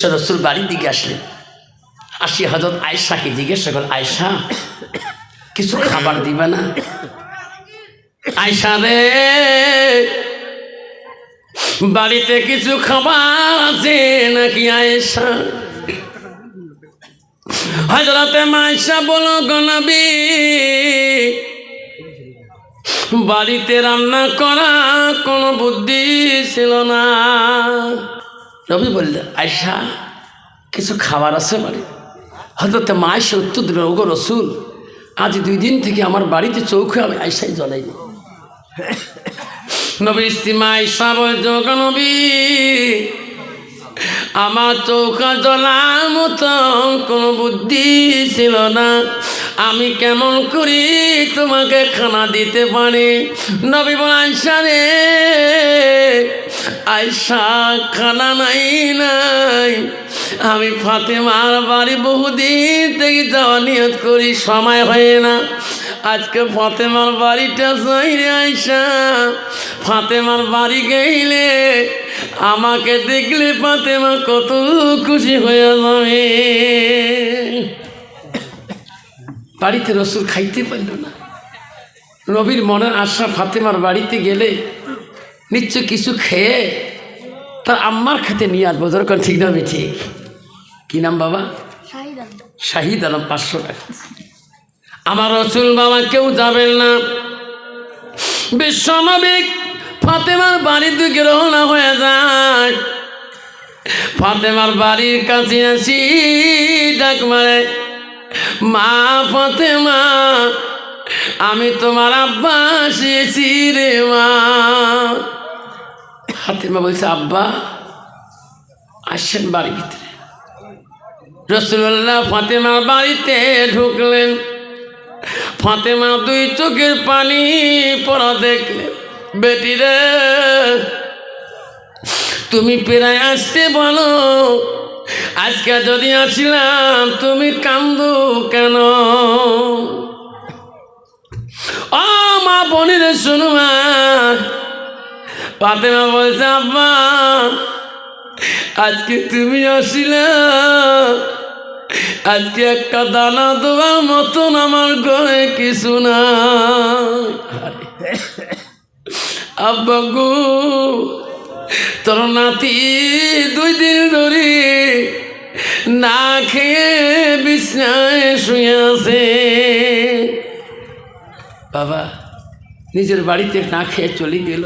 রসুল বাড়ির দিকে আসলেন। আসি হজরত আয়সাকে জিজ্ঞাসা করেন আয়সা কিছু খাবার দিবে না? আয়সা রে, বাড়িতে কিছু খাবার আছে নাকি আয়সা হজরতে মাইসা বলো গনবী বাড়িতে রান্না করা কোনো বুদ্ধি ছিল না। রবি বললে আয়সা কিছু খাবার আছে বাড়ি হয়তো মা এসে উত্তর দিল ওগো রসুল, আজ দুই দিন থেকে আমার বাড়িতে চৌখে আমি আয়সাই জ্বলাইনি নবী ইস্তিমা আয়সা বলছো নবী, আমার চৌকা জ্বলার মতো কোনো বুদ্ধি ছিল না। আমি কেমন করি তোমাকে খানা দিতে পারি? নবী বল আয়সা রে আয়সা খানা নাই নাই। আমি ফাতেমার বাড়ি বহুদিন থেকে যাওয়া নিয়ত করি, সময় হয় না। আজকে ফাতেমার বাড়িটা যাই রে আয়সা ফাতেমার বাড়ি গেলে আমাকে দেখলে ফাতেমা কত খুশি হয়ে যাবে। বাড়িতে রসুল খাইতে পারল না। নবীর মনের আশা ফাতেমার বাড়িতে গেলে নিশ্চয় কিছু খেয়ে তার আম্মার খাতে নিয়ে আসব। দরকার ঠিক না ঠিক। কী নাম বাবা? শাহিদ আলম। পাঁচশো টাকা। আমার রসুল বাবা কেউ যাবেন না। বিশ্বনবিক ফাতেমার বাড়ির দিকে রওনা হয়ে যায়। ফাতেমার বাড়ির কাছে আসি ডাক মারে মা ফাতেমা আমি তোমার আব্বা এসেছি রে মা। ফাতেমা বলছে, আব্বা আসছেন বাড়ির ভিতরে। রসুল্লাহ ফাতেমার বাড়িতে ঢুকলেন। ফাতেমা দুই চোখের পানি পড়া দেখলেন। বেটি রে, তুমি প্রায় আসতে বলো। আজকে যদি আসিলাম, তুমি কান্দো কেন ও মা বোনের শুনো মা বলছে, আব্বা, আজকে তুমি আসিলা। আজকে একটা দানা দেওয়ার মতন আমার ঘরে কিছু না আব্বা গো, তোর নাতি দুই দিন ধরে না খেয়ে বিছনায় শুয়ে আছে। বাবা নিজের বাড়িতে না খেয়ে চলে গেল।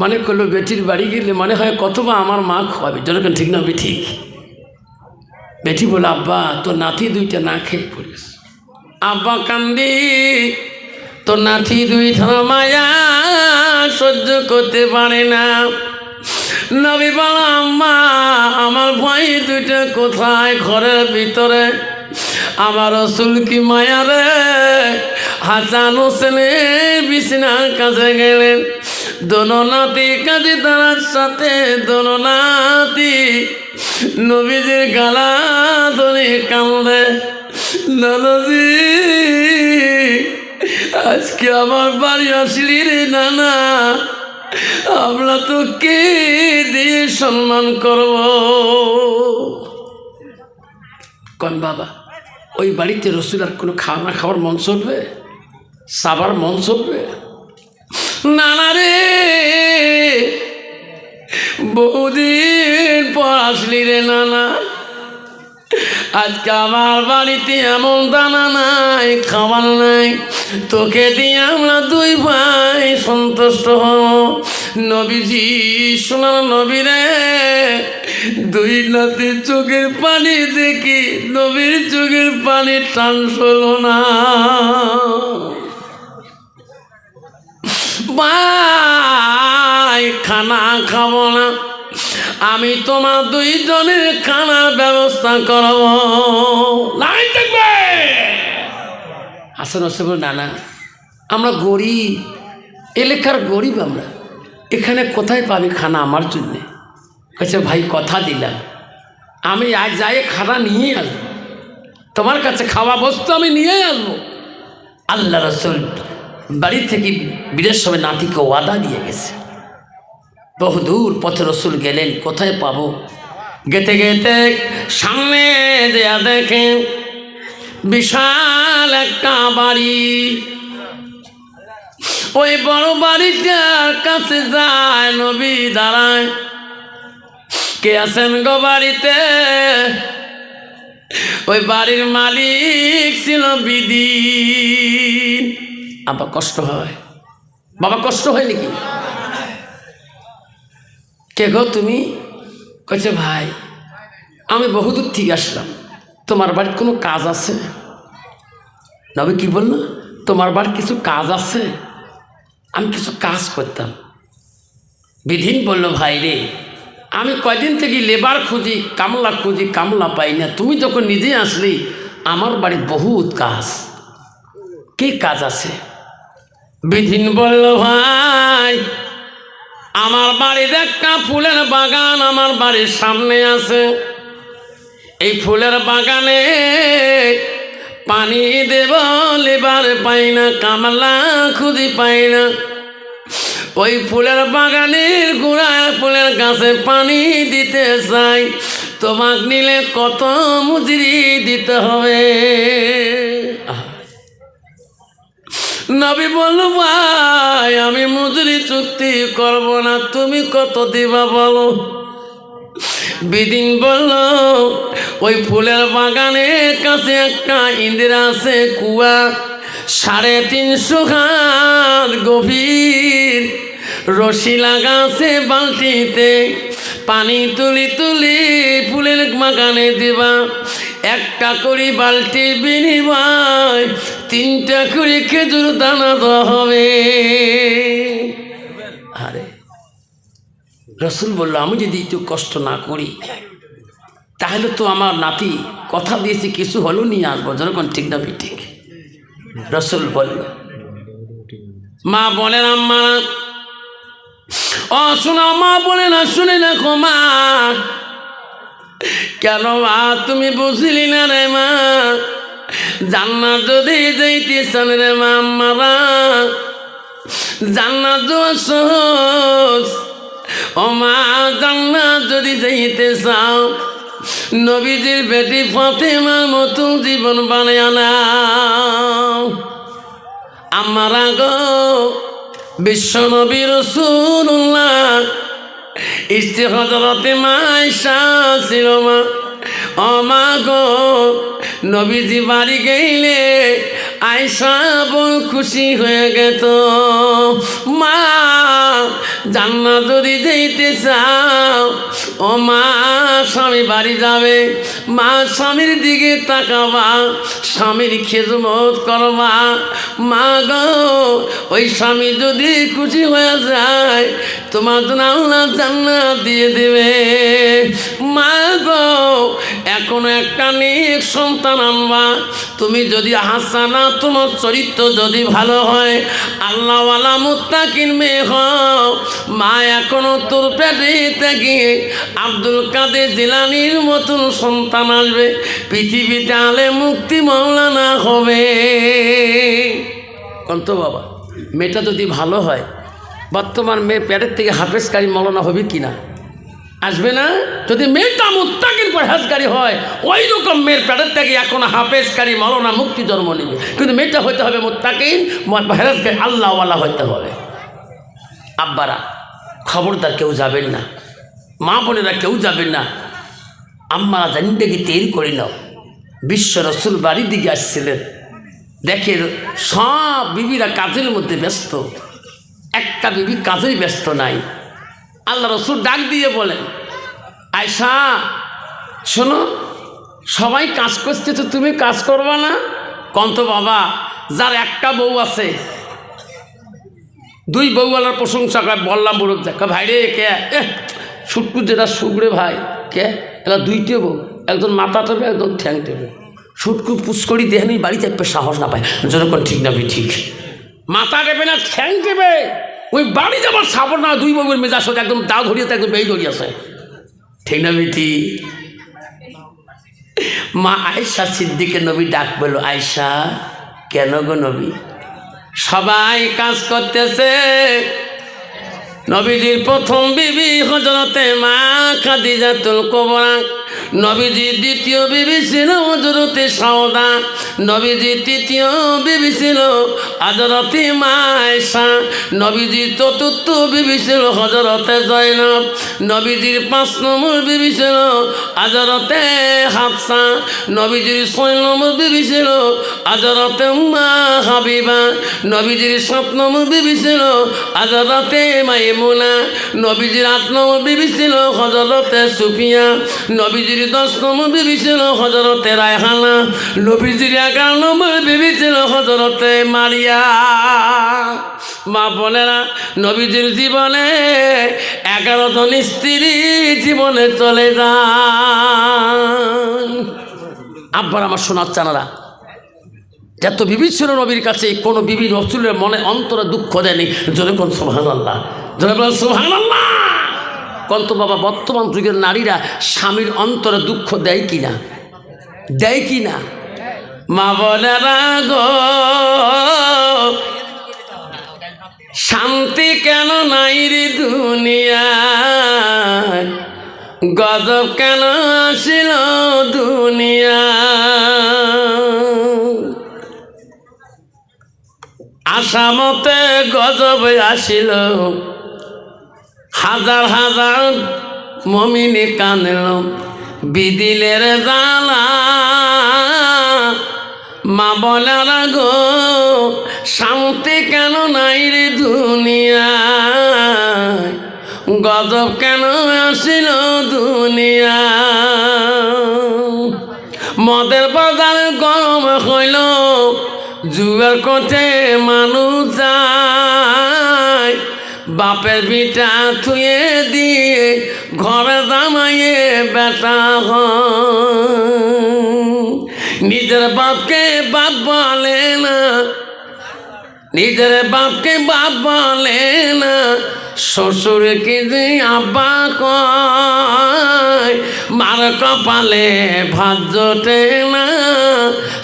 মনে করল বেটির বাড়ি গেলে মনে হয় কতবা আমার মা খাওয়াবে। যখন ঠিক না ঠিক। বেটি বলে আব্বা, তোর নাতি দুইটা না খেয়ে পড়িস আব্বা কান্দি, তোর নাতি দুইটা মায়া সহ্য করতে পারে না। নবী বলা, আম্মা, আমার ভাই দুইটা কোথায়? ঘরের ভিতরে। আমার রসুল কি মায়া রে? হাসান হোসেনের বিছনার কাছে গেলেন। দোনো নাতি কাজে তার সাথে, দোনো নাতি নবীজির গালা ধরে কান্দে নানাজি, আজকে আমার বাড়ি আসলি রে নানা, আমরা তো কে দিয়ে সম্মান করব। কন বাবা, ওই বাড়িতে রসুল আর কোনো খাওয়া না খাওয়ার মন চলবে? সাবার মন চলবে? নানা রে, বহুদিন পর আসলি রে নানা। আজকে আমার বাড়িতে এমন দানা নাই, খাবার নাই। তোকে দিয়ে আমরা দুই ভাই সন্তুষ্ট হব। নবীজি, সোনার নবীরে দুই নাতে চোখের পানি দেখি, নবীর চোখের পানি টান না। ভাই খানা খাব না। আমি তোমার দুইজনের খানার ব্যবস্থা করব। লাইন হাসান হোসেন না না আমরা গরিব, এলাকার গরিব আমরা। এখানে কোথায় পাবি খানা আমার জন্যে? কাছে ভাই, কথা দিলাম। আমি আজ যাই খানা নিয়ে আসব। তোমার কাছে খাওয়া বস্তু আমি নিয়ে আসব। আল্লাহ রসুল বাড়ি থেকে বীরের সময় নাতিকে ওয়াদা দিয়ে গেছে। বহুদূর পথে রসুল গেলেন, কোথায় পাবো? গেতে গেতে সামনে দেয়া দেখে বিশাল একটা বাড়ি। ওই বড় বাড়িটার কাছে যায় নবী দাঁড়ায়। কে আছেন গো বাড়িতে? ওই বাড়ির মালিক ছিল বিদিন আবার কষ্ট হয়। বাবা, কষ্ট হয় নাকি? কে গো তুমি? কইছে, ভাই, আমি বহুদূর থেকে আসলাম। তোমার বাড়ির কোনো কাজ আছে? নবী কি বলল? তোমার বাড়ির কিছু কাজ আছে? আমি কিছু কাজ করতাম। বিধিন বলল, ভাই রে, আমি কয়দিন থেকে লেবার খুঁজি, কামলা খুঁজি, কামলা পাই না। তুমি যখন নিজে আসলি, আমার বাড়ির বহুত কাজ। কি কাজ আছে? বিধিন বলল, ভাই, আমার বাড়ির একটা ফুলের বাগান আমার বাড়ির সামনে আছে। এই ফুলের বাগানে পানি দেব, লেবার পাই না, কামলা খুঁজি পাই না। ওই ফুলের বাগানের গোড়ায় ফুলের গাছে পানি দিতে চাই। তোমাক নিলে কত মজুরি দিতে হবে। নবী বলল, ভাই, আমি মজুরি চুক্তি করব না, তুমি কত দিবা বলো? বিদিন বলল, ওই ফুলের বাগানের কাছে একটা ইন্দিরা আছে, কুয়া। সাড়ে তিনশো হাত গভীর। রশি লাগাছে বালতিতে। পানি তুলি তুলি ফুলের বাগানে দিবা। একটা করে বালতি বিনিময়, তিনটা করে খেজুর দানা দেওয়া হবে আরে, রসুল বলল, আমি যদি একটু কষ্ট না করি, তাহলে তো আমার নাতি কথা দিয়েছে, কিছু হলো নিয়ে আসব। যখন ঠিক না ঠিক। রসুল বলল, মা বলেন, আম্মা, ও শোনা, মা বলে না, শুনে দেখো মা। কেন মা, তুমি বুঝলি না রে মা? জান্নাত যদি যাইতে চান রে মা জান্নাত যাওয়া সহজ ও মা, জান্নাত যদি যাইতে চাও, নবীজির বেটি ফাতেমার মতো জীবন বানিয়ে নাও। আমার গো, বিশ্ব নবী রসুল্লাহ ইস্তি হজরতে মাইশা ছিল মা। ও মা গো, নবীজি বাড়ি গেলে আয়সা বউ খুশি হয়ে গেত। মা জান্না যদি যেতে চাও ও মা, স্বামী বাড়ি যাবে। মা, স্বামীর দিকে তাকাবা, স্বামীর খেজমত করবা। মা গো, ওই স্বামী যদি খুশি হয়ে যায়, তোমার জন্য আল্লাহ জান্নাত দিয়ে দেবে। মা গো, এখনও একটা নেক সন্তান আনবা। তুমি যদি হাসানা, তোমার চরিত্র যদি ভালো হয়, আল্লাহওয়ালা মুত্তাকিন মেয়ে হও। মা, এখনও তোর পেটে থেকে আব্দুল কাদের জিলানির মতন সন্তান আসবে। পৃথিবীতে আলে মুক্তি মৌলানা হবে। কন্ত বাবা, মেয়েটা যদি ভালো হয়, বর্তমান মেয়ে পেটের থেকে হাফেজকারী মৌলানা হবে কি না? আসবে না? যদি মেয়েটা মুত্তাকির পরহেজকারী হয় ওই রকম মেয়ের পেটের থেকে এখন হাফেজকারী মৌলানা মুক্তি জন্ম নেবে। কিন্তু মেয়েটা হতে হবে মুত্তাকিন পরহেজকারী আল্লাহওয়ালা হতে হবে। আব্বারা, খবরদার কেউ যাবেন না। মা বোনেরা কেউ যাবেন না। আম্মারা জানিটাকে তৈরি করে নাও। বিশ্ব রসুল বাড়ির দিকে আসছিলেন। দেখে সব বিবিরা কাজের মধ্যে ব্যস্ত। একটা বিবি কাজেই ব্যস্ত নাই। আল্লাহ রসুল ডাক দিয়ে বলেন আয়সা শোনো, সবাই কাজ করছে তো তুমি কাজ করবা না? কন্ত বাবা, যার একটা বউ আছে, দুই বউওয়ালার প্রশংসা করে বললাম বলুক দেখা ভাই রে কে ছুটকু যেটা সুগড়ে ভাই, কে? এরা দুইটে বউ একজন মাথা টেপে একজন ঠ্যাং টেপে ছুটকু পুষ্করি দেহে নেই বাড়ি চাপে সাহস না পায় যতক্ষণ ঠিক না ঠিক। মাথা টেপে না, ঠ্যাং টেপে ওই বাড়ি যাবার সাবর না, দুই বউয়ের মেজাজ সাথে একদম দা ধরিয়েছে একদম বেই ধরিয়েছে। ঠিক না বেটি মা আয়সা সিদ্দিকে নবী ডাক বলল আয়সা কেন গো নবী? সবাই কাজ করতেছে নবীজির প্রথম বিবি হজরতে মা খাদিজাতুল কোবরা। নবীজির দ্বিতীয় বিবি ছিল হজরতে সাওদা। নবীজির তৃতীয় বিবি ছিল হজরতে মায়সা নবীজির চতুর্থ বিবি ছিল হজরতে জয়নব। নবীজির পাঁচ নম্বর বিবি ছিল হজরতে হাফসা। নবীজির ছয় নম্বর বিবি ছিল হজরতে মা হাবিবা। নবীজির সাত নম্বর বিবি ছিল হজরতে মাইমুনা। নবীজির আট নম্বর বিবি ছিল হজরতে সুফিয়া। নবীজির দশ নম্বর বিবি ছিল হজরতে রায়হানা। নবীজির এগারো নম্বর বিবি ছিল হজরতে মারিয়া। মা বোনেরা, নবীজির জীবনে এগারো জন স্ত্রী জীবনে চলে যান। আব্বার আমার সোনার চানারা এত বিবি ছিল নবীর কাছে কোনো বিবি রসুলের মনে অন্তরে দুঃখ দেয়নি, জোরে কোন সোহান আল্লাহ জোরে সোহান আল্লাহ কন্ত বাবা বর্তমান যুগের নারীরা স্বামীর অন্তরে দুঃখ দেয় কি না? দেয় কি না? মা বলেরা গো, শান্তি কেন নাই রে দুনিয়ায়? গজব কেন আসিল দুনিয়া আসামতে গজব আসিল হাজার হাজার মমিনে কানল বিদিলের জালা মা বলার গো শান্তি কেন নাই রে দুনিয়ায়? গজব কেন আসিল দুনিয়া মদের বাজার গরম হইল, জুয়ার কোঠে মানুষ যায়। বাপের বিটা থুয়ে দিয়ে ঘরে জামাইয়ে বেটা হ নিজের বাপকে বাপ বলে না, নিজের বাপকে বাপ বলে না শ্বশুরকে যে আব্বা কয়? মার কপালে ভাত জোটে না,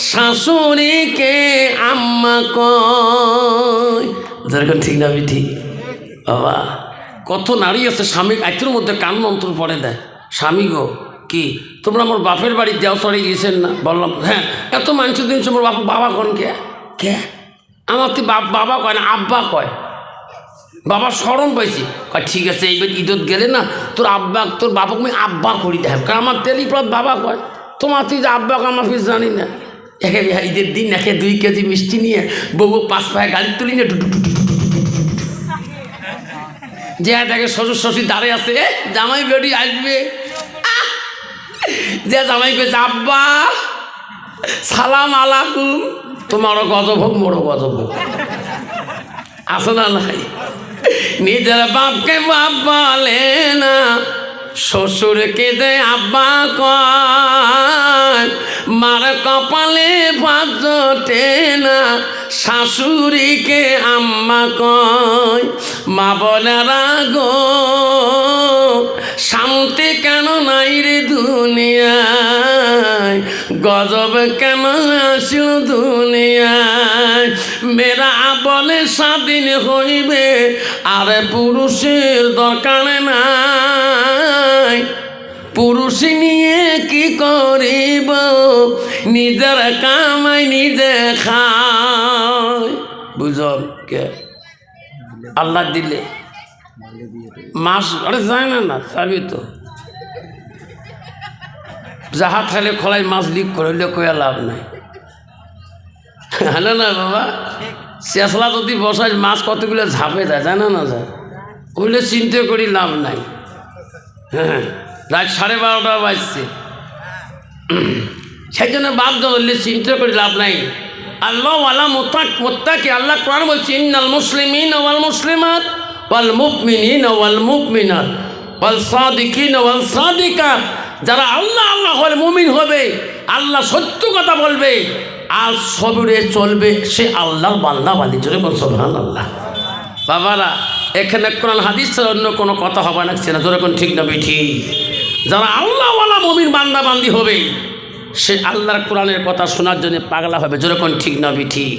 শাশুড়িকে আম্মা কয়। যেরকম ঠিক না ঠিক। বাবা, কত নারী আছে, স্বামী, আইতের মধ্যে কান মন্ত্র পড়ে দেয়। স্বামী গো, কি? তোমরা আমার বাপের বাড়ি যাও সরে গিয়েছেন না, বললাম হ্যাঁ এত মানুষ দিন তোমার বাপ, বাবা কন কে? কে? আমার তুই বাপ, বাবা কয় না, আব্বা কয়। বাবা স্মরণ পাইছি। ঠিক আছে, এইবার ঈদত গেলে না, তোর আব্বা, তোর বাবাকে আমি আব্বা করি দেখ কারণ আমার তেলি পর বাবা কয়, তোমার তুই যে আব্বা আমার কিছু জানি না। একে ঈদের দিন একে দুই কেজি মিষ্টি নিয়ে বউ পাঁচ পায়ে গাড়ি তুলি নিয়ে যে দেখে শ্বশুর শ্বশুর দাঁড়িয়ে আছে জামাই বেটি আসবে! যে জামাই পেয়েছে আব্বা, সালাম আলাকুম তোমারও কত ভোগ, মোরও কত ভোগ। আসো না নাই? নিজের বাপকে বাপ বলে না। শ্বশুরকে দে আব্বা কয়, মার কপালে ভাত জোটে না, শাশুড়িকে আম্মা কয়, মা বলারা গো শান্তি কেন নাই রে দুনিয়ায় গজব কেন আসিল দুনিয়ায়? মেরা বলে স্বাধীন হইবে, আর পুরুষের দরকার নাই। পুরুষ নিয়ে কি করিব? নিজের কামাই নিজে খায়। বুঝল কে? আল্লাহ দিলে। মাস আরে যায় না না, চাবি তো। যাহা থাকলে খোলাই মাছ লিক করে, হইলে কয়া লাভ নাই। হ্যাঁ না বাবা? শেষলা যদি বসায়, মাছ কতগুলো ঝাপে দেয় জানা না যায়? ওইলে চিন্তা করি লাভ নাই। হ্যাঁ রাত সাড়ে বারোটা বাজছে। সেই জন্য বাপ ধরলে চিন্তা করি লাভ নাই। আল্লাহ আল্লাহ মোত্তাক মোত্তাকে আল্লাহ কোরআন বলছে, ইন্নাল মুসলিমিন ওয়াল মুসলিমাত ওয়াল মুকমিনিন ওয়াল মুকমিনাত ওয়াল সাদিকিন ওয়াল সাদিকাত। যারা আল্লাহ আল্লাহ হলে মুমিন হবে, আল্লাহ সত্য কথা বলবে, আর সবরে চলবে সে আল্লাহর বাল্লা বালি চলে বল সোহান আল্লাহ বাবারা, এখানে কোরআন হাদিস অন্য কোনো কথা হবে না, সেটা জোরে কোন ঠিক না ঠিক যারা আল্লাহওয়ালা মমিন বান্দা বান্দি হবে, সে আল্লাহর কোরআনের কথা শোনার জন্য পাগলা হবে যেরকম ঠিক না ঠিক